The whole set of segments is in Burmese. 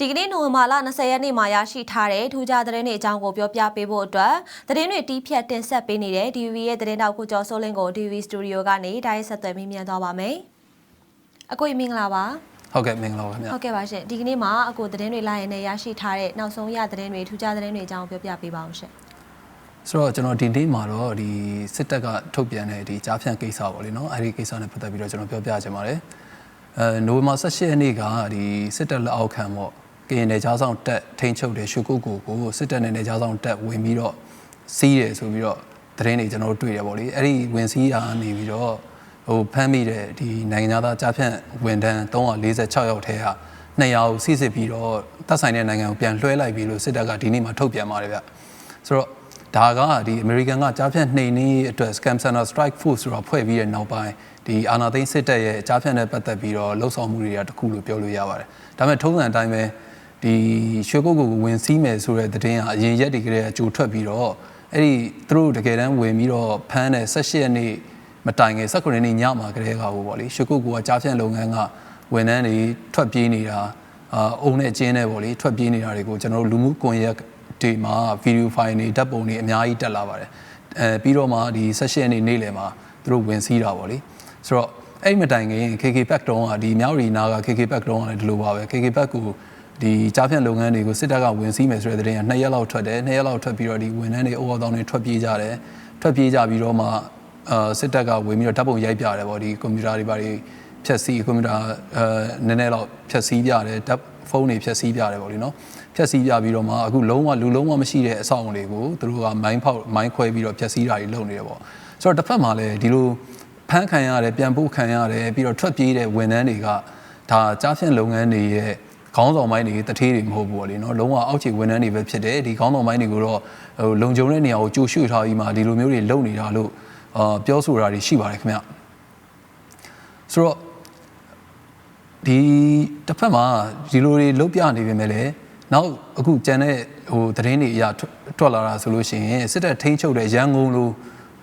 ဒီကနေ့နိုဝင်ဘာလ20ရက်နေ့မှာရရှိထားတဲ့ထူးခြားသတင်းတွေအကြောင်းကိုပြောပြပေးဖို့အတွက်သတင်းတွေတီးဖြတ်တင်ဆက်ပေးနေတဲ့ DV ရဲ့သတင်းတောက်ကိုကျော်စိုးလင်းကို DV Studio ကနေတိုင်းဆက်သွယ်မိမြန်သွားပါမယ်။အကိုကြီးမင်္ဂလာပါဟုတ်ကဲ့မင်္ဂလာပါခင်ဗျာ။ဟုတ်ကဲ့ပါရှင်။ဒီကနေ့မှာအကိုသတင်းတွေလာရင်လည်းရရှိထားတဲ့နောက်ဆုံးရသတင်းတွေထူးခြားသတင်းတွေအကြောင်းပြောပြပေးပါအောင်ရှင်ဆိုတော့ကျွန်တော်ဒီနေ့မှာတော့ဒီစစ်တပ်ကထုတ်ပြန်တဲ့ဒီကြားဖြန့်ကိစ္စပေါ့လေနော်အဲဒီကိစ္စနဲ့ပတ်သက်ပြီးတော့ကျွန်တော်ပြောပြချင်ပါတယ်အဲနိုဝင်ဘာ18ရက်နေ့ကဒီစစ်တပ်လက်အောက်ခံပေါ့ ကရင်နယ်ကြားဆောင်တက်ထိန်းချုပ်တဲ့ရှုကုတ်ကိုကိုစစ်တပ်နဲ့နယ်ကြားဆောင်တက်ဝင်ပြီးတော့စီးတယ်ဆိုပြီးတော့သတင်းတွေကျွန်တော်တို့တွေ့ရပေါ့လေအဲ့ဒီဝင်စီးတာနေပြီးတော့ဟိုဖမ်းမိတဲ့ဒီနိုင်ငံသားကြားဖြန့်ဝန်ထမ်း346ယောက်ထဲက200ကိုစစ်စစ်ပြီးတော့တပ်ဆိုင်တဲ့နိုင်ငံကိုပြန်လွှဲလိုက်ပြီလို့စစ်တပ်ကဒီနေ့မှထုတ်ပြန်ပါတယ်ဗျဆိုတော့ဒါကဒီ American ကကြားဖြတ်နှိမ်နည်းအတွက် Scam Center Strike Force ဆိုတာဖွဲ့ပြီးတဲ့နောက်ပိုင်းဒီအာနာသိန်းစစ်တပ်ရဲ့ကြားဖြတ်နဲ့ပတ်သက်ပြီးတော့လှုပ်ဆောင်မှုတွေကတခုလို့ပြောလို့ရပါတယ်။ဒါပေမဲ့ထုံးစံအတိုင်းပဲ ဒီရွှေကုတ်ကိုဝင်စီးမယ်ဆိုတဲ့သတင်းကအရင်ရက်တွေကလေးအကြိုထွက်ပြီးတော့အဲ့ဒီသူတို့တကယ်တမ်းဝင်ပြီးတော့ဖမ်းတဲ့18ရက်နေ့မတိုင်ခင်19ရက်နေ့ညမှာကလေးကဟိုပေါ့လေရွှေကုတ်ကကြားဖြတ်လုပ်ငန်းကဝန်ထမ်းတွေထွက်ပြေးနေတာအာအုံနဲ့ကျင်းနဲ့ပေါ့လေထွက်ပြေးနေတာတွေကိုကျွန်တော်တို့လူမှုကွန်ရက်ဒီမှာဗီဒီယိုဖိုင်တွေဓာတ်ပုံတွေအများကြီးတက်လာပါတယ်အဲပြီးတော့မှဒီဆက်ရှင်နေနေ့လယ်မှာသူတို့ဝင်စည်းတာပေါ့လေဆိုတော့အဲ့ဒီမတိုင်ခင် KK Pack တုံးကဒီမြောက်ရီနာက KK Pack တုံးကလည်းဒီလိုပါပဲ KK Pack ကို ဒီကြားဖြတ်လုပ်ငန်းတွေကိုစစ်တပ်ကဝင်စည်းမယ်ဆိုတဲ့တဲ့ရင်2ရက်လောက်ထွက်တယ်2ရက်လောက်ထွက်ပြီးတော့ဒီဝန်ထမ်းတွေအိုးအော်တောင်းတွေထွက်ပြေးကြတယ်ထွက်ပြေးကြပြီးတော့မှအာစစ်တပ်ကဝင်ပြီးတော့ဓာတ်ပုံရိုက်ပြတယ်ပေါ့ဒီကွန်ပျူတာတွေပါတွေဖြတ်စည်းကွန်ပျူတာအဲနည်းနည်းတော့ဖြတ်စည်းပြတယ်ဓာတ်ဖုန်းတွေဖြတ်စည်းပြတယ်ပေါ့လေနော်ဖြတ်စည်းပြပြီးတော့မှအခုလုံးဝလူလုံးဝမရှိတဲ့အဆောက်အုံတွေကိုသူတို့ကမိုင်းဖောက်မိုင်းခွဲပြီးတော့ဖြတ်စည်းတာတွေလုပ်နေတယ်ပေါ့ဆိုတော့တစ်ဖက်မှာလည်းဒီလိုဖမ်းခံရတယ်ပြန်ပို့ခံရတယ်ပြီးတော့ထွက်ပြေးတဲ့ဝန်ထမ်းတွေကဒါကြားဖြန့်လုပ်ငန်းတွေရဲ့ ခေါင်းဆောင်ပိုင်းတွေတထေးတွေမဟုတ်ဘူးပေါ့လေနော်လုံးဝအောက်ခြေဝန်ထမ်းတွေပဲဖြစ်တယ်ဒီခေါင်းဆောင်ပိုင်းတွေကိုတော့ဟိုလုံခြုံတဲ့နေရာကိုကြိုရွှေ့ထားပြီးမှဒီလိုမျိုးတွေလုပ်နေတာလို့အာပြောဆိုတာတွေရှိပါတယ်ခင်ဗျဆိုတော့ဒီတစ်ဖက်မှာဒီလိုတွေလုတ်ပြနေပေမဲ့လည်းနောက်အခုကြံတဲ့ဟိုသတင်းတွေအရာထွက်လာတာဆိုလို့ရှိရင်စစ်တပ်ထိန်းချုပ်တဲ့ရန်ကုန်လို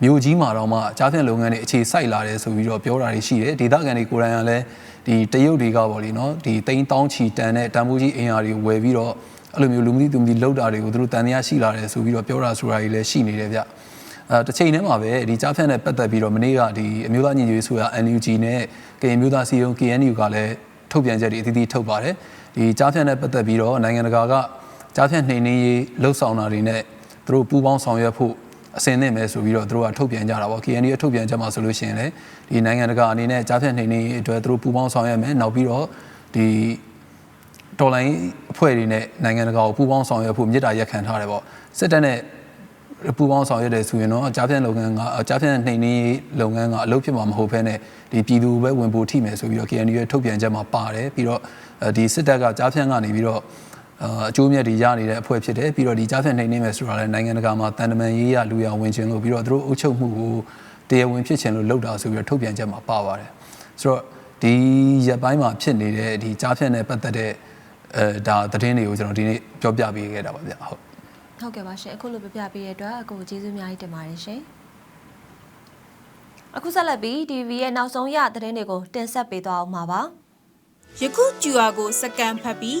မြို့ကြီးမှာတော့မှကြားဖြန့်လုပ်ငန်းတွေအခြေစိုက်လာတယ်ဆိုပြီးတော့ပြောတာတွေရှိတယ်ဒေသခံတွေကိုယ်တိုင်ကလည်းဒီတရုတ်တွေကပေါ့လေနော်ဒီတိန်းတောင်းချီတန်တဲ့တန်ဖိုးကြီးအင်အားတွေဝယ်ပြီးတော့အဲ့လိုမျိုးလူမသိသူမသိလောက်တာတွေကိုသူတို့တန်တရားရှိလာတယ်ဆိုပြီးတော့ပြောတာဆိုတာတွေလည်းရှိနေတယ်ဗျအဲတစ်ချိန်တည်းမှာပဲဒီကြားဖြန့်နဲ့ပတ်သက်ပြီးတော့မနေ့ကဒီအမျိုးသားညီညွတ်ရေးဆိုရ NUG နဲ့ကရင်မျိုးသားစီယုံ KNU ကလည်းထုတ်ပြန်ချက်တွေအသီးသီးထုတ်ပါတယ်ဒီကြားဖြန့်နဲ့ပတ်သက်ပြီးတော့နိုင်ငံတကာကကြားဖြန့်နှိမ်နင်းရေးလှုပ်ဆောင်တာတွေနဲ့သူတို့ပူးပေါင်းဆောင်ရွက်ဖို့ အစင်နဲ့မယ်ဆိုပြီးတော့သူတို့ကထုတ်ပြန်ကြတာပေါ့ KNU ရဲ့ထုတ်ပြန်ချက်မှာဆိုလို့ရှိရင်လည်းဒီနိုင်ငံတကာအနေနဲ့ကြားဖြန့်နှိမ်နင်းရေးအတွက်သူတို့ပူးပေါင်းဆောင်ရွက်မယ်နောက်ပြီးတော့ဒီတော်လိုင်းအဖွဲ့တွေနဲ့နိုင်ငံတကာကိုပူးပေါင်းဆောင်ရွက်ဖို့မြစ်တာရက်ခံထားတယ်ပေါ့စစ်တပ်နဲ့ပူပေါင်းဆောင်ရွက်တယ်ဆိုရင်တော့ကြားဖြန့်လုပ်ငန်းကကြားဖြန့်နှိမ်နင်းရေးလုပ်ငန်းကအလုပ်ဖြစ်မှာမဟုတ်ဘဲနဲ့ဒီပြည်သူပဲဝင်ပို့ထိမယ်ဆိုပြီးတော့ KNU ရဲ့ထုတ်ပြန်ချက်မှာပါတယ်ပြီးတော့ဒီစစ်တပ်ကကြားဖြန့်ကနေပြီးတော့ အကျိုးမြတ်တွေရနေတဲ့အဖွဲ့ဖြစ်တယ်ပြီးတော့ဒီကြားဖြန့်နှိမ်နင်းမယ်ဆိုတာလည်းနိုင်ငံတကာမှာတန်တမန်ရေးရလူရဝင်ခြင်းလို့ပြီးတော့သူတို့အုပ်ချုပ်မှုကိုတရားဝင်ဖြစ်ခြင်းလို့လုပ်တာဆိုပြီးတော့ထုတ်ပြန်ချက်မှာပါပါတယ်ဆိုတော့ဒီရက်ပိုင်းမှာဖြစ်နေတဲ့ဒီကြားဖြန့်နဲ့ပတ်သက်တဲ့အဲဒါသတင်းတွေကိုကျွန်တော်ဒီနေ့ပြောပြပေးခဲ့တာပါဗျဟုတ်ဟုတ်ကဲ့ပါရှင်အခုလိုပြပြပေးတဲ့အတွက်အကိုကျေးဇူးအများကြီးတင်ပါတယ်ရှင်အခုဆက်လက်ပြီး TV ရဲ့နောက်ဆုံးရသတင်းတွေကိုတင်ဆက်ပေးသွားအောင်ပါပါယခု QR ကိုစကန်ဖတ်ပြီး